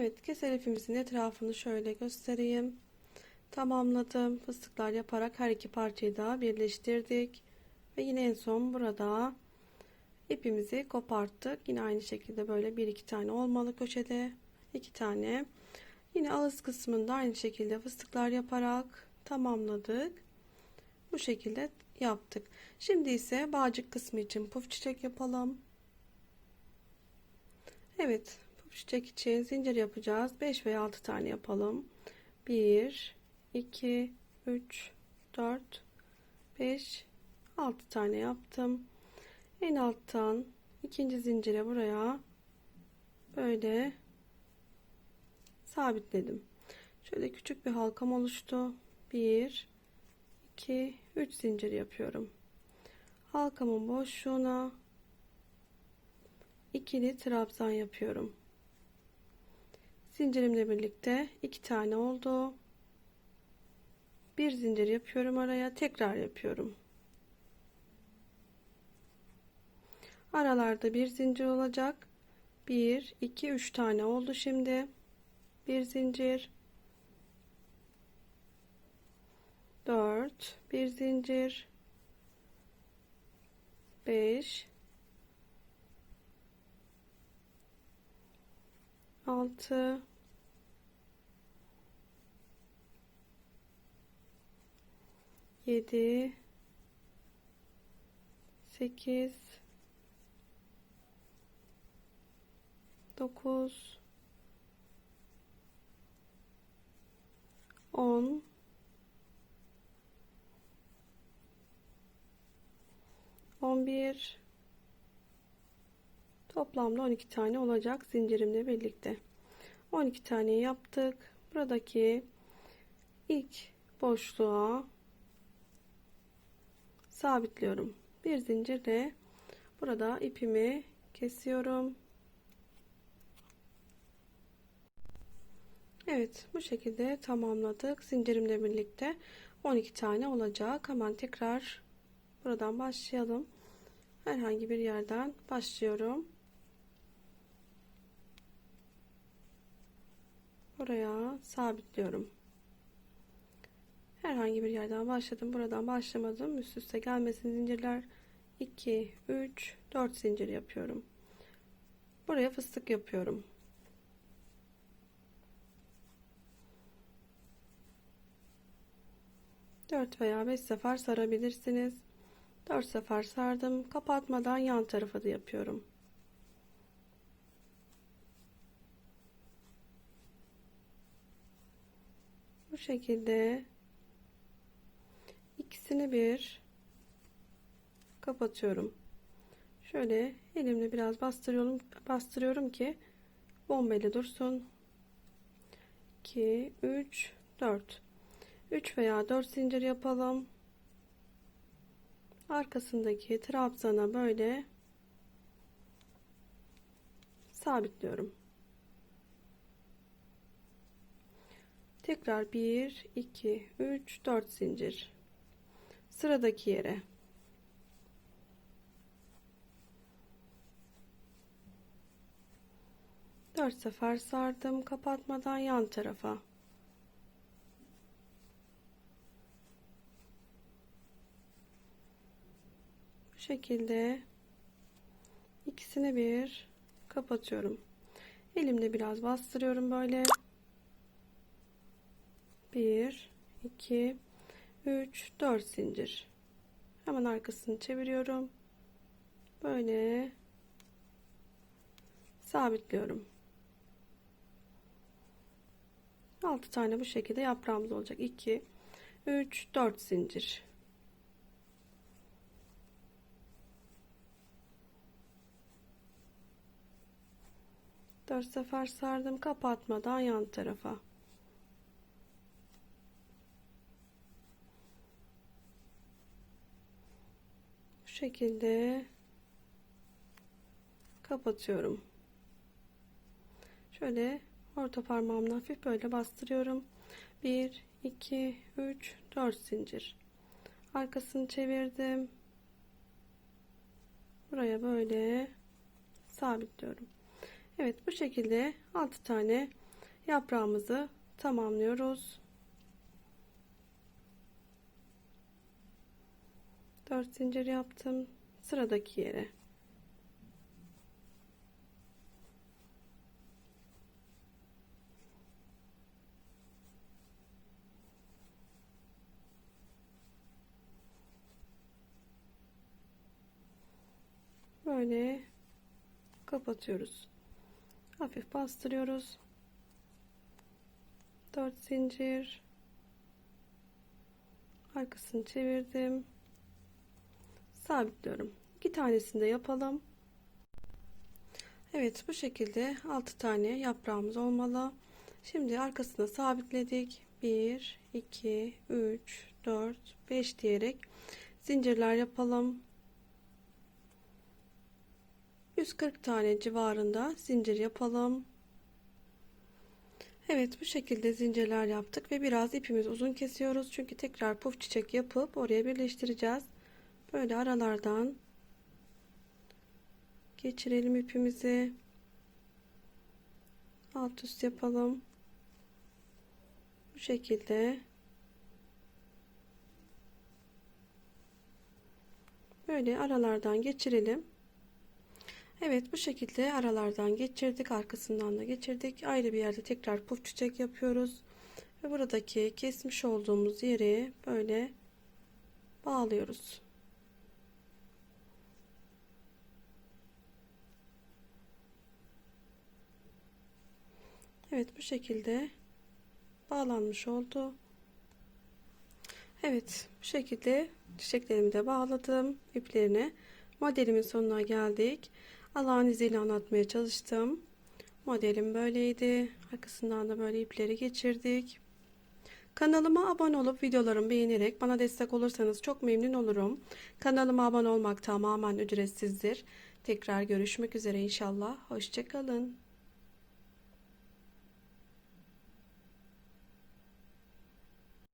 Evet keser ipimizin etrafını şöyle göstereyim. Tamamladım. Fıstıklar yaparak her iki parçayı da birleştirdik. Ve yine en son burada ipimizi koparttık. Yine aynı şekilde böyle bir iki tane olmalı köşede. iki tane. Yine ağız kısmında aynı şekilde fıstıklar yaparak tamamladık. Bu şekilde yaptık. Şimdi ise bağcık kısmı için puf çiçek yapalım. Evet, çiçek için zincir yapacağız. 5 veya 6 tane yapalım. 1 2 3 4 5 6 tane yaptım. En alttan ikinci zincire buraya böyle sabitledim. Şöyle küçük bir halkam oluştu. 1 2 3 zincir yapıyorum. Halkamın boşluğuna ikili trabzan yapıyorum. Zincirimle birlikte iki tane oldu. Bir zincir yapıyorum araya, tekrar yapıyorum. Aralarda bir zincir olacak. 1 2 3 tane oldu şimdi. Bir zincir 4 bir zincir 5 6 7 8 9 10 11 toplamda 12 tane olacak zincirimle birlikte. 12 tane yaptık. Buradaki ilk boşluğa sabitliyorum. Bir zincirle burada ipimi kesiyorum. Evet bu şekilde tamamladık zincirimle birlikte. 12 tane olacak. Hemen tekrar buradan başlayalım. Herhangi bir yerden başlıyorum. Buraya sabitliyorum herhangi bir yerden başladım buradan başlamadım üst üste gelmesin zincirler 2 3 4 zincir yapıyorum buraya fıstık yapıyorum Dört veya beş sefer sarabilirsiniz. 4 sefer sardım. Kapatmadan yan tarafa da yapıyorum. Bu şekilde ikisini bir kapatıyorum. Şöyle elimle biraz bastırıyorum bastırıyorum ki bombeli dursun. 2 3 4 3 veya 4 zincir yapalım arkasındaki trabzana böyle sabitliyorum. Tekrar 1 2 3 4 zincir. Sıradaki yere dört sefer sardım kapatmadan yan tarafa şekilde ikisini bir kapatıyorum. Elimle biraz bastırıyorum böyle. 1 2 3 4 zincir. Hemen arkasını çeviriyorum. Böyle sabitliyorum. 6 tane bu şekilde yaprağımız olacak. 2 3 4 zincir. 4 sefer sardım kapatmadan yan tarafa şekilde kapatıyorum. Şöyle orta parmağımla hafif böyle bastırıyorum. 1 2 3 4 zincir. Arkasını çevirdim. Buraya böyle sabitliyorum. Evet bu şekilde 6 tane yaprağımızı tamamlıyoruz. 4 zincir yaptım. Sıradaki yere böyle kapatıyoruz. Hafif bastırıyoruz. 4 zincir arkasını çevirdim. Sabitliyorum. İki tanesini de yapalım. Evet bu şekilde 6 tane yaprağımız olmalı. Şimdi arkasına sabitledik. 1 2 3 4 5 diyerek zincirler yapalım. 140 tane civarında zincir yapalım. Evet bu şekilde zincirler yaptık ve biraz ipimiz uzun kesiyoruz. Çünkü tekrar puf çiçek yapıp oraya birleştireceğiz. Böyle aralardan geçirelim ipimizi. Alt üst yapalım. Bu şekilde böyle aralardan geçirelim. Evet bu şekilde aralardan geçirdik. Arkasından da geçirdik. Ayrı bir yerde tekrar puf çiçek yapıyoruz. Ve buradaki kesmiş olduğumuz yeri böyle bağlıyoruz. Evet bu şekilde bağlanmış oldu. Evet bu şekilde çiçeklerimi de bağladım iplerine. Modelimin sonuna geldik. Allah'ın izniyle anlatmaya çalıştım. Modelim böyleydi. Arkasından da böyle ipleri geçirdik. Kanalıma abone olup videolarımı beğenerek bana destek olursanız çok memnun olurum. Kanalıma abone olmak tamamen ücretsizdir. Tekrar görüşmek üzere inşallah. Hoşçakalın.